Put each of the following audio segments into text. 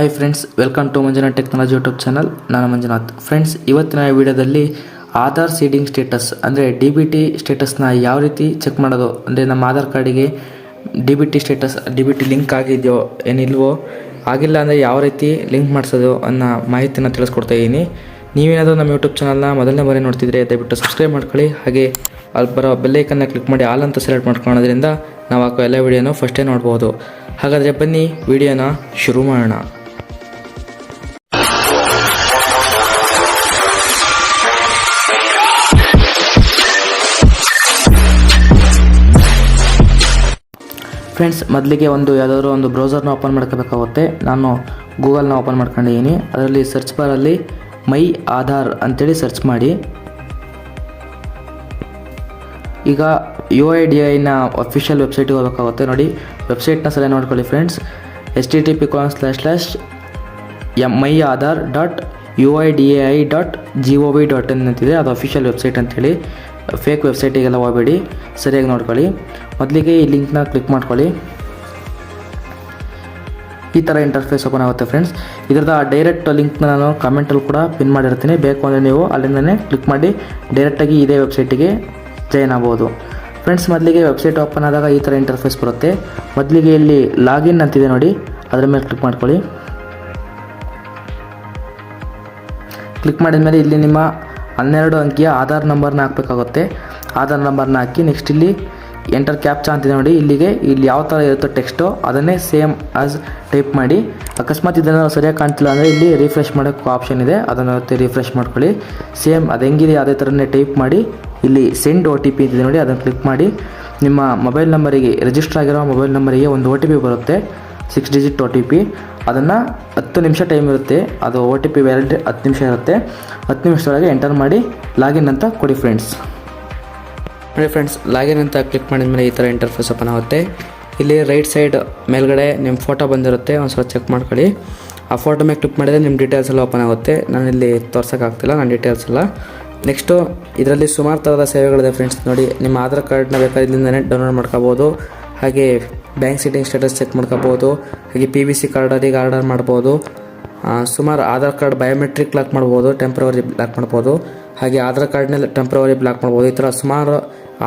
Hi friends welcome to Manjunath technology YouTube channel ನಾನು Manjunath. Friends ಇವತ್ತಿನ ವಿಡಿಯೋದಲ್ಲಿ ಆಧಾರ್ ಸೀಡಿಂಗ್ ಸ್ಟೇಟಸ್ ಅಂದರೆ ಡಿ ಬಿ ಟಿ ಸ್ಟೇಟಸ್ನ ಯಾವ ರೀತಿ ಚೆಕ್ ಮಾಡೋದು? ಅಂದರೆ ನಮ್ಮ ಆಧಾರ್ ಕಾರ್ಡಿಗೆ D B T status D B T link ಆಗಿದೆಯೋ, ಏನಿಲ್ವೋ, ಆಗಿಲ್ಲ ಅಂದರೆ ಯಾವ ರೀತಿ ಲಿಂಕ್ ಮಾಡಿಸೋದು ಅನ್ನೋ ಮಾಹಿತಿನ ತಿಳಿಸ್ಕೊಡ್ತಾ ಇದ್ದೀನಿ. ನೀವೇನಾದರೂ ನಮ್ಮ ಯೂಟ್ಯೂಬ್ ಚಾನಲ್ನ ಮೊದಲನೇ ಬಾರಿ ನೋಡ್ತಿದ್ರೆ ದಯವಿಟ್ಟು ಸಬ್ಸ್ಕ್ರೈಬ್ ಮಾಡ್ಕೊಳ್ಳಿ. ಹಾಗೆ ಅಲ್ಲಿ ಬರೋ ಬೆಲ್ಲೈಕನ್ನ ಕ್ಲಿಕ್ ಮಾಡಿ ಆಲ್ ಅಂತ ಸೆಲೆಕ್ಟ್ ಮಾಡ್ಕೊಳ್ಳೋದ್ರಿಂದ ನಾವು ಹಾಕೋ ಎಲ್ಲ ವೀಡಿಯೋನೂ ಫಸ್ಟೇ ನೋಡ್ಬೋದು. ಹಾಗಾದರೆ ಬನ್ನಿ, ವಿಡಿಯೋನ ಶುರು ಮಾಡೋಣ. ಫ್ರೆಂಡ್ಸ್ ಮೊದಲಿಗೆ ಒಂದು ಯಾವುದಾದ್ರೂ ಒಂದು ಬ್ರೌಸರ್ನ ಓಪನ್ ಮಾಡ್ಕೋಬೇಕಾಗುತ್ತೆ. ನಾನು ಗೂಗಲ್ನ ಓಪನ್ ಮಾಡ್ಕೊಂಡಿದ್ದೀನಿ. ಅದರಲ್ಲಿ ಸರ್ಚ್ ಬಾರಲ್ಲಿ ಮೈ ಆಧಾರ್ ಅಂತೇಳಿ ಸರ್ಚ್ ಮಾಡಿ. ಈಗ ಯು ಐ ಡಿ ಐನ ಅಫಿಷಿಯಲ್ ವೆಬ್ಸೈಟಿಗೆ ಹೋಗಬೇಕಾಗುತ್ತೆ. ನೋಡಿ ವೆಬ್ಸೈಟ್ನ ಸಲಹೆ ನೋಡ್ಕೊಳ್ಳಿ friends S T T P colon slash slash M my Aadhaar dot U I D A I dot G O V dot in ಅಂತಿದೆ. ಅದು ಅಫಿಷಿಯಲ್ ವೆಬ್ಸೈಟ್ ಅಂತೇಳಿ. ಫೇಕ್ ವೆಬ್ಸೈಟಿಗೆಲ್ಲ ಹೋಗಬೇಡಿ, ಸರಿಯಾಗಿ ನೋಡ್ಕೊಳ್ಳಿ. ಮೊದಲಿಗೆ ಈ ಲಿಂಕ್ನ ಕ್ಲಿಕ್ ಮಾಡ್ಕೊಳ್ಳಿ. ಈ ಥರ ಇಂಟರ್ಫೇಸ್ ಓಪನ್ ಆಗುತ್ತೆ ಫ್ರೆಂಡ್ಸ್ ಇದರದ ಡೈರೆಕ್ಟ್ ಲಿಂಕ್ನ ನಾನು ಕಮೆಂಟಲ್ಲಿ ಕೂಡ ಪಿನ್ ಮಾಡಿರ್ತೀನಿ. ಬೇಕು ಅಂದರೆ ನೀವು ಅಲ್ಲಿಂದನೇ ಕ್ಲಿಕ್ ಮಾಡಿ ಡೈರೆಕ್ಟಾಗಿ ಇದೇ ವೆಬ್ಸೈಟಿಗೆ ಜಾಯ್ನ್ ಆಗ್ಬೋದು. ಫ್ರೆಂಡ್ಸ್ ಮೊದಲಿಗೆ ವೆಬ್ಸೈಟ್ ಓಪನ್ ಆದಾಗ ಈ ಥರ ಇಂಟರ್ಫೇಸ್ ಬರುತ್ತೆ. ಮೊದಲಿಗೆ ಇಲ್ಲಿ ಲಾಗಿನ್ ಅಂತಿದೆ ನೋಡಿ, ಅದರ ಮೇಲೆ ಕ್ಲಿಕ್ ಮಾಡ್ಕೊಳ್ಳಿ. ಕ್ಲಿಕ್ ಮಾಡಿದ ಮೇಲೆ ಇಲ್ಲಿ ನಿಮ್ಮ ಹನ್ನೆರಡು ಅಂಕಿಯ ಆಧಾರ್ ನಂಬರ್ನ ಹಾಕಬೇಕಾಗುತ್ತೆ. ಆಧಾರ್ ನಂಬರ್ನ ಹಾಕಿ ನೆಕ್ಸ್ಟ್ ಇಲ್ಲಿ ಎಂಟರ್ ಕ್ಯಾಪ್ಚಾ ಅಂತಿದೆ ನೋಡಿ. ಇಲ್ಲಿಗೆ ಇಲ್ಲಿ ಯಾವ ಥರ ಇರುತ್ತೋ ಟೆಕ್ಸ್ಟು ಅದನ್ನೇ ಸೇಮ್ ಆಸ್ ಟೈಪ್ ಮಾಡಿ. ಅಕಸ್ಮಾತ್ ಇದನ್ನು ಸರಿಯಾಗಿ ಕಾಣ್ತಿಲ್ಲ ಅಂದರೆ ಇಲ್ಲಿ ರಿಫ್ರೆಶ್ ಮಾಡೋಕ್ಕೆ ಆಪ್ಷನ್ ಇದೆ. ಅದನ್ನು ರಿಫ್ರೆಶ್ ಮಾಡ್ಕೊಳ್ಳಿ. ಸೇಮ್ ಅದು ಹೆಂಗಿದೆ ಅದೇ ಥರನೇ ಟೈಪ್ ಮಾಡಿ. ಇಲ್ಲಿ ಸೆಂಡ್ ಒ ಟಿ ಪಿ ಇದೆ ನೋಡಿ, ಅದನ್ನು ಕ್ಲಿಕ್ ಮಾಡಿ. ನಿಮ್ಮ ಮೊಬೈಲ್ ನಂಬರಿಗೆ ರಿಜಿಸ್ಟರ್ ಆಗಿರೋ ಮೊಬೈಲ್ ನಂಬರಿಗೆ ಒಂದು ಒ ಟಿ ಪಿ ಬರುತ್ತೆ. Six digit O T P ಅದನ್ನು ಹತ್ತು ನಿಮಿಷ ಟೈಮ್ ಇರುತ್ತೆ. ಅದು ಒ ಟಿ ಪಿ ವ್ಯಾಲಿಡ್ ಹತ್ತು ನಿಮಿಷ ಇರುತ್ತೆ. ಹತ್ತು ನಿಮಿಷದೊಳಗೆ ಎಂಟರ್ ಮಾಡಿ ಲಾಗಿನ್ ಅಂತ ಕೊಡಿ ಫ್ರೆಂಡ್ಸ್ ನೋಡಿ ಫ್ರೆಂಡ್ಸ್ ಲಾಗಿನ್ ಅಂತ ಕ್ಲಿಕ್ ಮಾಡಿದ ಮೇಲೆ ಈ ಥರ ಇಂಟರ್ಫೇಸ್ ಓಪನ್ ಆಗುತ್ತೆ. ಇಲ್ಲಿ ರೈಟ್ ಸೈಡ್ ಮೇಲ್ಗಡೆ ನಿಮ್ಮ ಫೋಟೋ ಬಂದಿರುತ್ತೆ. ಒಂದು ಸಲ ಚೆಕ್ ಮಾಡ್ಕೊಳ್ಳಿ. ಆ ಫೋಟೋ ಮೇಲೆ ಕ್ಲಿಕ್ ಮಾಡಿದರೆ ನಿಮ್ಮ ಡೀಟೇಲ್ಸ್ ಎಲ್ಲ ಓಪನ್ ಆಗುತ್ತೆ. ನಾನು ಇಲ್ಲಿ ತೋರ್ಸೋಕ್ಕಾಗ್ತಿಲ್ಲ ನನ್ನ ಡೀಟೇಲ್ಸ್ ಎಲ್ಲ ನೆಕ್ಸ್ಟು ಇದರಲ್ಲಿ ಸುಮಾರು ಥರದ ಸೇವೆಗಳಿದೆ ಫ್ರೆಂಡ್ಸ್ ನೋಡಿ, ನಿಮ್ಮ ಆಧಾರ್ ಕಾರ್ಡ್ನ ಬೇಕಾದ್ರೆ ಡೌನ್ಲೋಡ್ ಮಾಡ್ಕೋಬೋದು. ಹಾಗೆ ಬ್ಯಾಂಕ್ ಸೀಟಿಂಗ್ ಸ್ಟೇಟಸ್ ಚೆಕ್ ಮಾಡ್ಕೋಬೋದು, ಹಾಗೆ ಪಿ ವಿ ಸಿ ಕಾರ್ಡರಿಗೆ ಆರ್ಡರ್ ಮಾಡ್ಬೋದು ಸುಮಾರು ಆಧಾರ್ ಕಾರ್ಡ್ ಬಯೋಮೆಟ್ರಿಕ್ ಲಾಕ್ ಮಾಡ್ಬೋದು ಟೆಂಪ್ರವರಿ ಲಾಕ್ ಮಾಡ್ಬೋದು, ಹಾಗೆ ಆಧಾರ್ ಕಾರ್ಡ್ನಲ್ಲಿ ಟೆಂಪ್ರವರಿ ಬ್ಲಾಕ್ ಮಾಡ್ಬೋದು. ಈ ಥರ ಸುಮಾರು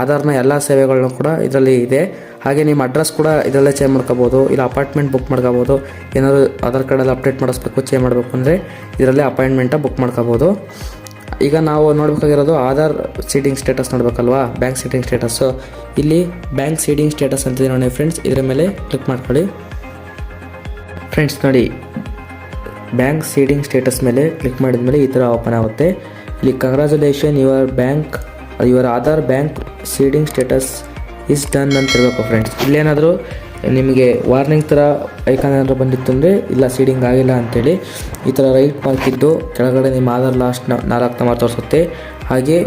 ಆಧಾರ್ನ ಎಲ್ಲ ಸೇವೆಗಳನ್ನು ಕೂಡ ಇದರಲ್ಲಿ ಇದೆ. ಹಾಗೆ ನಿಮ್ಮ ಅಡ್ರೆಸ್ ಕೂಡ ಇದರಲ್ಲೇ ಚೇಂಜ್ ಮಾಡ್ಕೋಬೋದು, ಇಲ್ಲ ಅಪಾರ್ಟ್ಮೆಂಟ್ ಬುಕ್ ಮಾಡ್ಕೋಬೋದು, ಏನಾದರೂ ಆಧಾರ್ ಕಾರ್ಡಲ್ಲಿ ಅಪ್ಡೇಟ್ ಮಾಡಿಸ್ಬೇಕು ಚೇಂಜ್ ಮಾಡಬೇಕು ಅಂದರೆ ಇದರಲ್ಲೇ ಅಪಾಯಿಂಟ್ಮೆಂಟ ಬುಕ್ ಮಾಡ್ಕೋಬೋದು. ಈಗ ನಾವು ನೋಡಬೇಕಾಗಿರೋದು ಆಧಾರ್ ಸೀಡಿಂಗ್ ಸ್ಟೇಟಸ್ ನೋಡಬೇಕಲ್ವಾ? ಬ್ಯಾಂಕ್ ಸೀಟಿಂಗ್ ಸ್ಟೇಟಸ್ಸು ಇಲ್ಲಿ ಬ್ಯಾಂಕ್ ಸೀಡಿಂಗ್ ಸ್ಟೇಟಸ್ ಅಂತಿದೆ ನೋಡಿ ಫ್ರೆಂಡ್ಸ್ ಇದರ ಮೇಲೆ ಕ್ಲಿಕ್ ಮಾಡ್ಕೊಳ್ಳಿ. ಫ್ರೆಂಡ್ಸ್ ನೋಡಿ ಬ್ಯಾಂಕ್ ಸೀಡಿಂಗ್ ಸ್ಟೇಟಸ್ ಮೇಲೆ ಕ್ಲಿಕ್ ಮಾಡಿದ ಮೇಲೆ ಈ ಥರ ಓಪನ್ ಆಗುತ್ತೆ. ಇಲ್ಲಿ congratulation your bank your Aadhaar bank seeding status is done ಅಂತ ಇರಬೇಕು ಫ್ರೆಂಡ್ಸ್ ಇಲ್ಲೇನಾದರೂ ನಿಮಗೆ ವಾರ್ನಿಂಗ್ ಥರ ಐಕಾನ್ ಏನಾದರೂ ಬಂದಿತ್ತು ಅಂದರೆ, ಇಲ್ಲ ಸೀಡಿಂಗ್ ಆಗಿಲ್ಲ ಅಂತೇಳಿ ಈ ಥರ ರೈಟ್ ಮಾರ್ಕ್ ಇದ್ದು ಕೆಳಗಡೆ ನಿಮ್ಮ ಆಧಾರ್ ಲಾಸ್ಟ್ ನಾಲ್ಕು ನಂಬರ್ ತೋರಿಸುತ್ತೆ. ಹಾಗೆ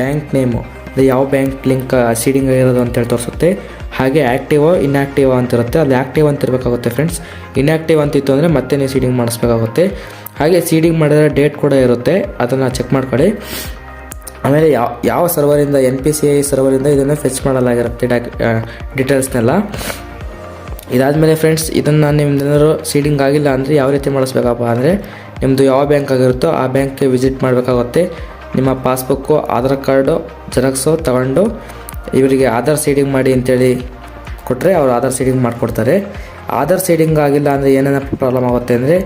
ಬ್ಯಾಂಕ್ ನೇಮು ಅದು ಯಾವ ಬ್ಯಾಂಕ್ ಲಿಂಕ್ ಸೀಡಿಂಗ್ ಆಗಿರೋದು ಅಂತೇಳಿ ತೋರಿಸುತ್ತೆ. ಹಾಗೆ ಆ್ಯಕ್ಟಿವ್ ಇನ್ಆ್ಯಕ್ಟಿವ್ ಅಂತ ಇರುತ್ತೆ ಅಲ್ಲಿ ಆ್ಯಕ್ಟಿವ್ ಅಂತ ಇರಬೇಕಾಗುತ್ತೆ ಫ್ರೆಂಡ್ಸ್ ಇನ್ಆ್ಯಕ್ಟಿವ್ ಅಂತಿತ್ತು ಅಂದರೆ ಮತ್ತೆ ನೀವು ಸೀಡಿಂಗ್ ಮಾಡಿಸ್ಬೇಕಾಗುತ್ತೆ. ಹಾಗೆ ಸೀಡಿಂಗ್ ಮಾಡಿದ್ರೆ ಡೇಟ್ ಕೂಡ ಇರುತ್ತೆ. ಅದನ್ನು ಚೆಕ್ ಮಾಡ್ಕೊಳ್ಳಿ. ಆಮೇಲೆ ಯಾವ ಯಾವ ಸರ್ವರಿಂದ ಎನ್ ಪಿ ಸಿ ಐ ಸರ್ವರಿಂದ ಇದನ್ನು ಫೆಚ್ ಮಾಡಲಾಗಿರುತ್ತೆ ಡಾಕ್ ಡೀಟೇಲ್ಸ್ನೆಲ್ಲ ಇದಾದಮೇಲೆ ಫ್ರೆಂಡ್ಸ್ ಇದನ್ನು ನಿಮ್ದೇನಾದ್ರು ಸೀಡಿಂಗ್ ಆಗಿಲ್ಲ ಅಂದರೆ ಯಾವ ರೀತಿ ಮಾಡಿಸ್ಬೇಕಪ್ಪ ಅಂದರೆ ನಿಮ್ಮದು ಯಾವ ಬ್ಯಾಂಕ್ ಆಗಿರುತ್ತೋ ಆ ಬ್ಯಾಂಕ್ಗೆ ವಿಸಿಟ್ ಮಾಡಬೇಕಾಗುತ್ತೆ. ನಿಮ್ಮ ಪಾಸ್ಬುಕ್ಕು ಆಧಾರ್ ಕಾರ್ಡು ಜೆರಾಕ್ಸು ತಗೊಂಡು, ಇವರಿಗೆ ಆಧಾರ್ ಸೀಡಿಂಗ್ ಮಾಡಿ ಅಂತೇಳಿ ಕೊಟ್ಟರೆ ಅವರು ಆಧಾರ್ ಸೀಡಿಂಗ್ ಮಾಡಿಕೊಡ್ತಾರೆ. ಆಧಾರ್ ಸೈಡಿಂಗ್ ಆಗಿಲ್ಲ ಅಂದರೆ ಏನೇನು ಪ್ರಾಬ್ಲಮ್ ಆಗುತ್ತೆ ಅಂದರೆ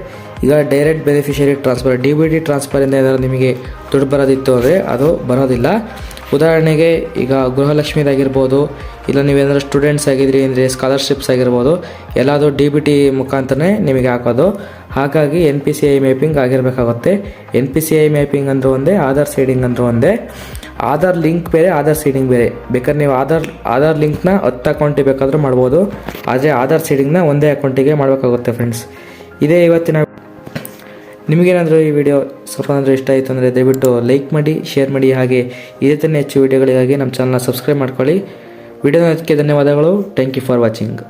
ಈಗ direct beneficiary transfer D B D ಟ್ರಾನ್ಸ್ಫರಿಂದ ಏನಾದರೂ ನಿಮಗೆ ದುಡ್ಡು ಬರೋದಿತ್ತು ಅಂದರೆ ಅದು ಬರೋದಿಲ್ಲ. ಉದಾಹರಣೆಗೆ, ಈಗ ಗೃಹಲಕ್ಷ್ಮಿದಾಗಿರ್ಬೋದು ಇಲ್ಲ ನೀವೇನಾದರೂ ಸ್ಟೂಡೆಂಟ್ಸ್ ಆಗಿದ್ರಿ ಅಂದರೆ ಸ್ಕಾಲರ್ಶಿಪ್ಸ್ ಆಗಿರ್ಬೋದು, ಎಲ್ಲಾದರೂ ಡಿ ಬಿ ಟಿ ಮುಖಾಂತರನೇ ನಿಮಗೆ ಹಾಕೋದು. ಹಾಗಾಗಿ N P C I mapping ಆಗಿರಬೇಕಾಗುತ್ತೆ. N P C I mapping ಅಂದರೂ ಒಂದೇ ಆಧಾರ್ ಸೀಡಿಂಗ್ ಅಂದರೂ ಒಂದೇ. ಆಧಾರ್ ಲಿಂಕ್ ಬೇರೆ ಆಧಾರ್ ಸೀಡಿಂಗ್ ಬೇರೆ. ಬೇಕಾದ್ರೆ ನೀವು ಆಧಾರ್ ಆಧಾರ್ ಲಿಂಕ್ನ ಹತ್ತು ಅಕೌಂಟಿಗೆ ಬೇಕಾದರೂ ಮಾಡ್ಬೋದು. ಆದರೆ ಆಧಾರ್ ಸೀಡಿಂಗ್ನ ಒಂದೇ ಅಕೌಂಟಿಗೆ ಮಾಡಬೇಕಾಗುತ್ತೆ ಫ್ರೆಂಡ್ಸ್ ಇದೇ ಇವತ್ತಿನ ನಿಮಗೇನಾದರೂ ಈ ವಿಡಿಯೋ ಸ್ವಲ್ಪ ಅಂದರೆ ಇಷ್ಟ ಆಯಿತು ಅಂದರೆ ದಯವಿಟ್ಟು ಲೈಕ್ ಮಾಡಿ, ಶೇರ್ ಮಾಡಿ ಹಾಗೆ ಇದೇ ಥರ ಹೆಚ್ಚು ವಿಡಿಯೋಗಳಿಗಾಗಿ ನಮ್ಮ ಚಾನಲ್ನ ಸಬ್ಸ್ಕ್ರೈಬ್ ಮಾಡ್ಕೊಳ್ಳಿ. ವಿಡಿಯೋ ಅದಕ್ಕೆ ಧನ್ಯವಾದಗಳು. Thank you for watching